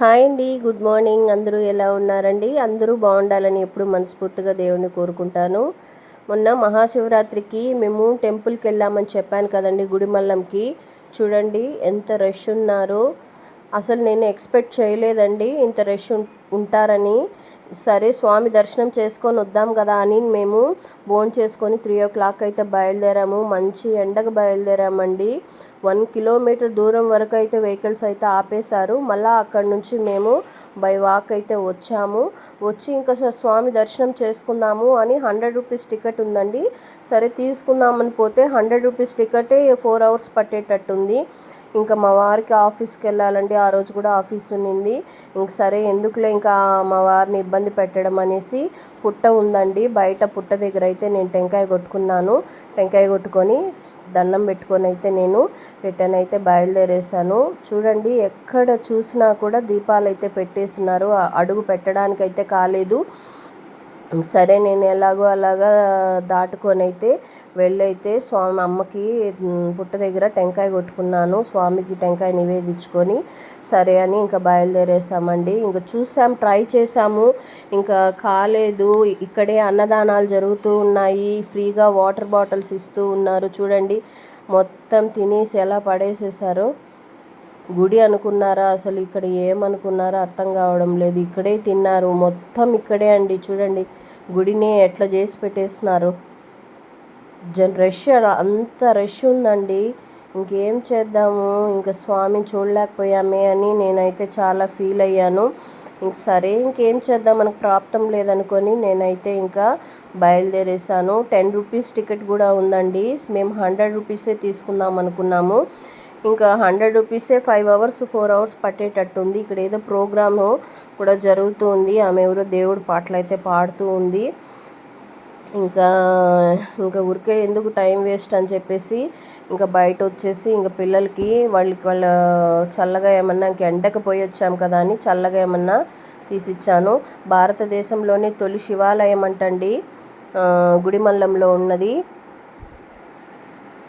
Hi అండి good morning. అందరూ ఎలా ఉన్నారండి? అందరూ బాగుండాలని ఎప్పుడు మనస్ఫూర్తిగా దేవుణ్ణి కోరుకుంటాను. మొన్న మహాశివరాత్రికి మేము టెంపుల్కి వెళ్ళామని చెప్పాను కదండి గుడిమల్లంకి. చూడండి ఎంత రష్ ఉన్నారో. అసలు నేను ఎక్స్పెక్ట్ చేయలేదండి ఇంత రష్ ఉంటారని. సరే స్వామి దర్శనం చేసుకొని వద్దాం కదా అని మేము భోన్ చేసుకొని త్రీ ఓ క్లాక్ అయితే బయలుదేరాము. మంచి ఎండకు బయలుదేరామండి. వన్ కిలోమీటర్ దూరం వరకు అయితే వెహికల్స్ అయితే ఆపేశారు. మళ్ళీ అక్కడ నుంచి మేము బై వాక్ అయితే వచ్చాము. వచ్చి ఇంకా స్వామి దర్శనం చేసుకుందాము అని హండ్రెడ్ రూపీస్ టికెట్ ఉందండి. సరే తీసుకుందామని పోతే హండ్రెడ్ రూపీస్ టికెటే ఫోర్ అవర్స్ పట్టేటట్టుంది. ఇంకా మా వారికి ఆఫీస్కి వెళ్ళాలండి ఆ రోజు కూడా ఆఫీస్ ఉన్నింది ఇంక సరే ఎందుకులే ఇంకా మా వారిని ఇబ్బంది పెట్టడం అనేసి పుట్ట ఉందండి. బయట పుట్ట దగ్గర అయితే నేను టెంకాయ కొట్టుకున్నాను. టెంకాయ కొట్టుకొని దండం పెట్టుకొని అయితే నేను రిటర్న్ అయితే బయలుదేరేసాను చూడండి ఎక్కడ చూసినా కూడా దీపాలు అయితే పెట్టేస్తున్నారు. అడుగు పెట్టడానికైతే కాలేదు. సరే నేను ఎలాగో అలాగా దాటుకొని అయితే వెళ్ళైతే స్వామి అమ్మకి పుట్ట దగ్గర టెంకాయ కొట్టుకున్నాను. స్వామికి టెంకాయ నివేదించుకొని సరే అని ఇంకా బయలుదేరేసామండి. ఇంకా చూసాం ట్రై చేసాము. ఇంకా కాలేదు. ఇక్కడే అన్నదానాలు జరుగుతూ ఉన్నాయి. ఫ్రీగా వాటర్ బాటిల్స్ ఇస్తూ ఉన్నారు. చూడండి మొత్తం తినేసి ఎలా పడేసేసారో. గుడి అనుకున్నారా? అసలు ఇక్కడ ఏమనుకున్నారా అర్థం కావడం లేదు. ఇక్కడే తిన్నారు. మొత్తం ఇక్కడే అండి. చూడండి. గుడిని ఎట్లా చేసి పెట్టేస్తున్నారు? జన్ రష్ అంత రష్ ఉందండి. ఇంకేం చేద్దాము? ఇంకా స్వామిని చూడలేకపోయామే అని నేనైతే చాలా ఫీల్ అయ్యాను. ఇంక సరే ఇంకేం చేద్దాం? మనకు ప్రాప్తం లేదనుకొని నేనైతే ఇంకా బయలుదేరేసాను టెన్ రూపీస్ టికెట్ కూడా ఉందండి. మేము హండ్రెడ్ రూపీసే తీసుకుందాం అనుకున్నాము. ఇంకా హండ్రెడ్ రూపీసే ఫైవ్ అవర్స్ ఫోర్ అవర్స్ పట్టేటట్టుంది ఇక్కడ ఏదో ప్రోగ్రాము కూడా జరుగుతూ ఉంది. ఆమె ఎవరో దేవుడు పాటలు అయితే పాడుతూ ఉంది. ఇంకా ఇంకా ఊరికే ఎందుకు టైం వేస్ట్ అని చెప్పేసి ఇంకా బయట వచ్చేసి ఇంకా పిల్లలకి వాళ్ళకి వాళ్ళ చల్లగా ఏమన్నా ఇంక ఎండకు పోయి వచ్చాం కదా అని చల్లగా ఏమన్నా తీసిచ్చాను. భారతదేశంలోనే తొలి శివాలయం అంటండి. గుడిమల్లంలో ఉన్నది.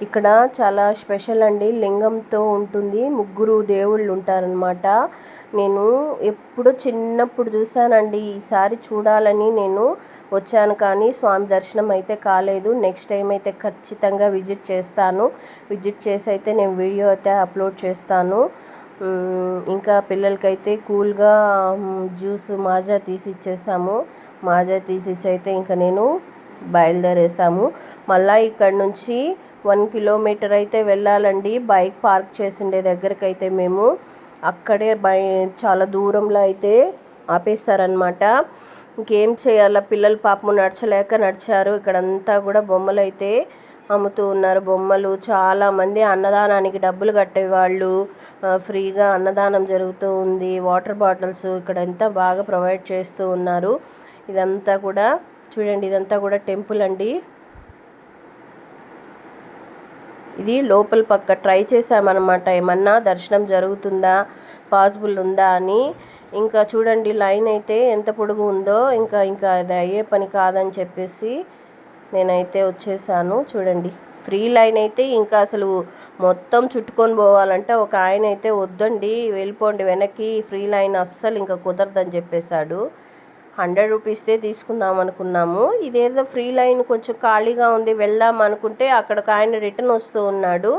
ఇక్కడ చాలా స్పెషల్ అండి. లింగంతో ఉంటుంది. ముగ్గురు దేవుళ్ళు ఉంటారనమాట నేను ఎప్పుడు చిన్నప్పుడు చూశానండి. ఈసారి చూడాలని నేను వచ్చాను కానీ స్వామి దర్శనం అయితే కాలేదు. నెక్స్ట్ టైం అయితే ఖచ్చితంగా విజిట్ చేస్తాను. విజిట్ చేసి అయితే నేను వీడియో అయితే అప్లోడ్ చేస్తాను. ఇంకా పిల్లలకైతే కూల్గా జ్యూస్ మాజా తీసి ఇచ్చేసాము. మాజా తీసి ఇచ్చి అయితే ఇంకా నేను బయలుదేరేసాము. మళ్ళీ ఇక్కడ నుంచి వన్ కిలోమీటర్ అయితే వెళ్ళాలండి. బైక్ పార్క్ చేసిండే దగ్గరికి అయితే మేము. అక్కడే బై చాలా దూరంలో అయితే ఆపేస్తారనమాట ఇంకేం చేయాలా? పిల్లలు పాపము నడచలేక నడిచారు. ఇక్కడంతా కూడా బొమ్మలు అయితే అమ్ముతూ ఉన్నారు. బొమ్మలు చాలామంది అన్నదానానికి డబ్బులు కట్టేవాళ్ళు. ఫ్రీగా అన్నదానం జరుగుతూ ఉంది. వాటర్ బాటిల్స్ ఇక్కడ ఎంత బాగా ప్రొవైడ్ చేస్తూ ఉన్నారు. ఇదంతా కూడా చూడండి ఇదంతా కూడా టెంపుల్ అండి. ఇది లోపల పక్క ట్రై చేసామన్నమాట ఏమన్నా దర్శనం జరుగుతుందా? పాసిబుల్ ఉందా అని. ఇంకా చూడండి లైన్ అయితే ఎంత పొడుగు ఉందో ఇంకా ఇంకా అది అయ్యే పని కాదని చెప్పేసి నేనైతే వచ్చేసాను. చూడండి ఫ్రీ లైన్ అయితే ఇంకా అసలు మొత్తం చుట్టుకొని పోవాలంటే ఒక ఆయన అయితే వద్దండి వెళ్ళిపోండి వెనక్కి ఫ్రీ లైన్ అస్సలు ఇంకా కుదరదని చెప్పేశాడు. హండ్రెడ్ రూపీస్దే తీసుకుందాం అనుకున్నాము ఇదేదో ఫ్రీ లైన్ కొంచెం ఖాళీగా ఉంది వెళ్దాం అనుకుంటే అక్కడికి ఆయన రిటర్న్ వస్తూ ఉన్నాడు.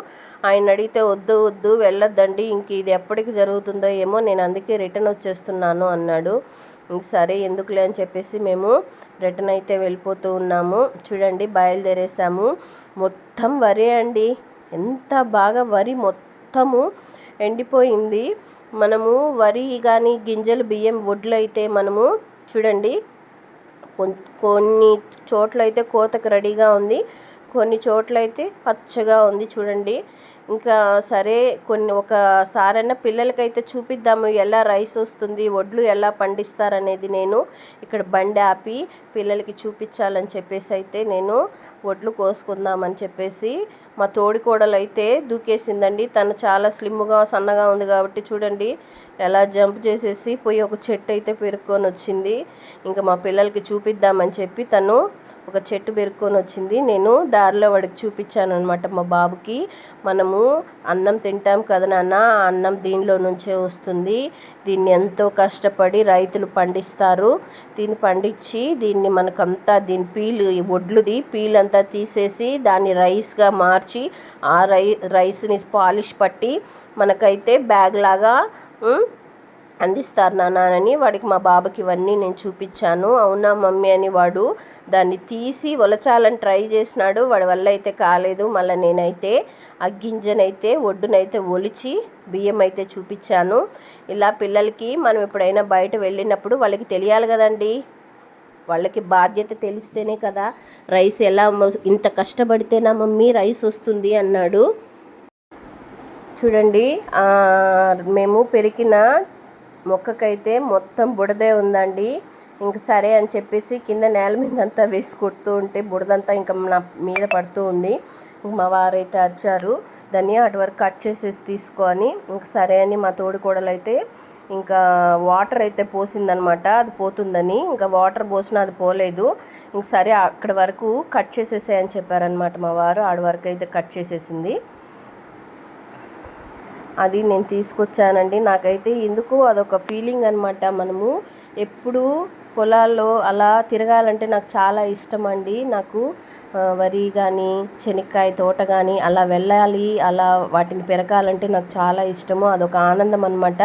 ఆయన అడిగితే వద్దు వద్దు వెళ్ళొద్దండి ఇంక ఇది ఎప్పటికి జరుగుతుందో ఏమో నేను అందుకే రిటర్న్ వచ్చేస్తున్నాను అన్నాడు. సరే ఎందుకులే అని చెప్పేసి మేము రిటర్న్ అయితే వెళ్ళిపోతూ ఉన్నాము. చూడండి బయలుదేరేసాము. మొత్తం వరి అండి. ఎంత బాగా వరి మొత్తము ఎండిపోయింది. మనము వరి కానీ గింజలు బియ్యం వడ్లు అయితే మనము చూడండి. కొన్ని చోట్ల అయితే కోతకు రెడీగా ఉంది. కొన్ని చోట్ల అయితే పచ్చగా ఉంది చూడండి. ఇంకా సరే కొన్ని ఒకసారైనా పిల్లలకైతే చూపిద్దాము ఎలా రైస్ వస్తుంది వడ్లు ఎలా పండిస్తారనేది నేను ఇక్కడ బండి ఆపి పిల్లలకి చూపించాలని చెప్పేసి అయితే నేను వడ్లు కోసుకుందామని చెప్పేసి మా తోడికోడలు అయితే దూకేసిందండి. తను చాలా స్లిమ్గా సన్నగా ఉంది కాబట్టి చూడండి ఎలా జంప్ చేసేసి పోయి ఒక చెట్టు అయితే పెరుక్కొని వచ్చింది. ఇంకా మా పిల్లలకి చూపిద్దామని చెప్పి తను ఒక చెట్టు పెరుక్కొని వచ్చింది. నేను దారిలో వాడికి చూపించాను అనమాట మా బాబుకి. మనము అన్నం తింటాం కదా నాన్న ఆ అన్నం దీనిలో నుంచే వస్తుంది. దీన్ని ఎంతో కష్టపడి రైతులు పండిస్తారు. దీన్ని పండించి దీన్ని మనకంతా దీని పీలు ఒడ్లుది వడ్లుది పీల్ అంతా తీసేసి దాన్ని రైస్గా మార్చి ఆ రై రైస్ని పాలిష్ పట్టి మనకైతే బ్యాగ్ లాగా అందిస్తారు నాన్న అని వాడికి మా బాబుకి ఇవన్నీ నేను చూపించాను. అవునా మమ్మీ అని వాడు దాన్ని తీసి ఒలచాలని ట్రై చేసినాడు. వాడి వల్ల అయితే కాలేదు. మళ్ళీ నేనైతే ఆ గింజనైతే ఒడ్డునైతే ఒలిచి బియ్యం అయితే చూపించాను. ఇలా పిల్లలకి మనం ఎప్పుడైనా బయట వెళ్ళినప్పుడు వాళ్ళకి తెలియాలి కదండి. వాళ్ళకి బాధ్యత తెలిస్తేనే కదా రైస్ ఎలా ఇంత కష్టపడితేనా మమ్మీ రైస్ వస్తుంది అన్నాడు. చూడండి మేము పెరిగిన మొక్కకైతే మొత్తం బుడదే ఉందండి. ఇంక సరే అని చెప్పేసి కింద నేల మీద అంతా వేసి కొడుతూ ఉంటే బుడదంతా ఇంకా నా మీద పడుతూ ఉంది. ఇంక మా వారైతే అరిచారు. దాన్ని అటు వరకు కట్ చేసేసి తీసుకొని ఇంక సరే అని మా తోడుకోడలు అయితే ఇంకా వాటర్ అయితే పోసిందనమాట. అది పోతుందని ఇంకా వాటర్ పోసినా అది పోలేదు. ఇంక సరే అక్కడి వరకు కట్ చేసేసేయని చెప్పారనమాట మా వారు. ఆడ వరకు అయితే కట్ చేసేసింది. అది నేను తీసుకొచ్చానండి. నాకైతే ఎందుకు అదొక ఫీలింగ్ అనమాట మనము. ఎప్పుడు పొలాల్లో అలా తిరగాలంటే నాకు చాలా ఇష్టం అండి నాకు వరి కానీ శనక్కాయ తోట కానీ అలా వెళ్ళాలి అలా వాటిని పెరగాలంటే నాకు చాలా ఇష్టము. అదొక ఆనందం అనమాట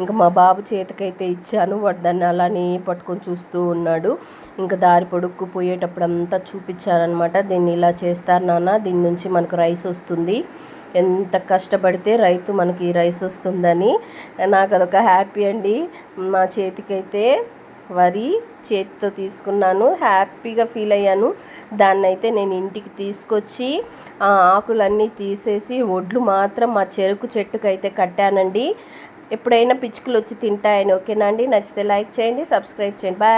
ఇంకా మా బాబు చేతికైతే ఇచ్చాను. వాడు దాన్ని అలానే పట్టుకొని చూస్తూ ఉన్నాడు. ఇంకా దారి పొడుక్కు పోయేటప్పుడు అంతా చూపించానమాట దీన్ని ఇలా చేస్తారు నాన్న. దీని నుంచి మనకు రైస్ వస్తుంది. ఎంత కష్టపడితే రైతు మనకి రైస్ వస్తుందని. నాకు అదొక హ్యాపీ అండి. మా చేతికైతే వరి చేతితో తీసుకున్నాను. హ్యాపీగా ఫీల్ అయ్యాను. దాన్ని అయితే నేను ఇంటికి తీసుకొచ్చి ఆ ఆకులన్నీ తీసేసి ఒడ్లు మాత్రం మా చెరుకు చెట్టుకైతే కట్టానండి. ఎప్పుడైనా పిచ్చుకలు వచ్చి తింటాయని ఓకేనా అండి? నచ్చితే లైక్ చేయండి సబ్స్క్రైబ్ చేయండి. బాయ్.